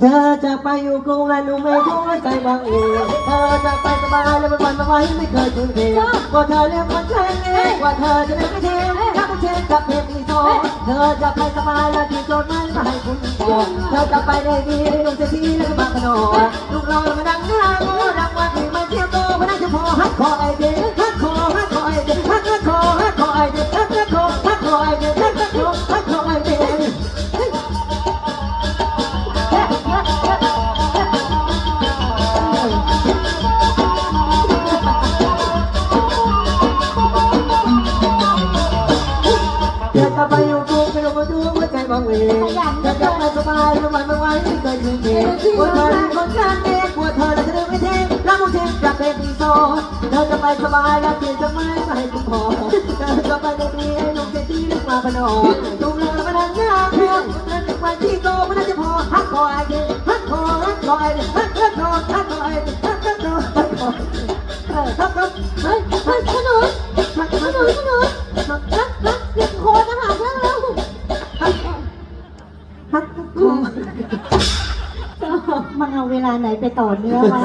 เธอจะไปอยู่กรุงและหนูไม่รู้ว่าใจบางเองเธอจะไปสบายและมันวันมาไว้ไม่เคยถึงเองว่าเธอเรียกคนแค่นี้ว่าเธอจะได้ไม่เทถ้าไม่เทกับเพลงอีโซเธอจะไปสบายและที่จทย์ไม่มาให้คุณบอกเธอจะไปได้ดีลงเสียทีแล้วก็มาขนมลูกเรามาดังหน้าโง่ดังวันที่มาเที่ยวโตพนักจะพอฮักคอไอเดียฮักคอฮักคอไอเดียฮักฮักคอฮักคอไอเดียฮักฮักคอฮักคอไอเดียฮัก เธอจะไปอยู่กรุงไปลงมาดูหัวใจบางเวเธอจะไปสบายแล้วมันไม่ไหวที่เคยถึงเองว่าเธอคนข้างเด็กว่าเธอจะเดินไม่เท่รักมุเทนจากเป็นอีโซเธอจะไปสบายแล้วเพียงจะไม่ไปคุณพอเธอจะไปในปีให้ลงเจตีลึกมาพนอลุงเรามาดังหน้าเพื่อนเธอจะไปที่โตไม่น่าจะพอฮักคอไอเดียฮักคอฮักคอไอเดียฮักฮักคอฮักคอไอเดียฮักฮักคอฮักคอเออฮักฮักเฮ้ยเฮ้ยขนุน มันเอาเวลาไหนไปต่อเนื้อมา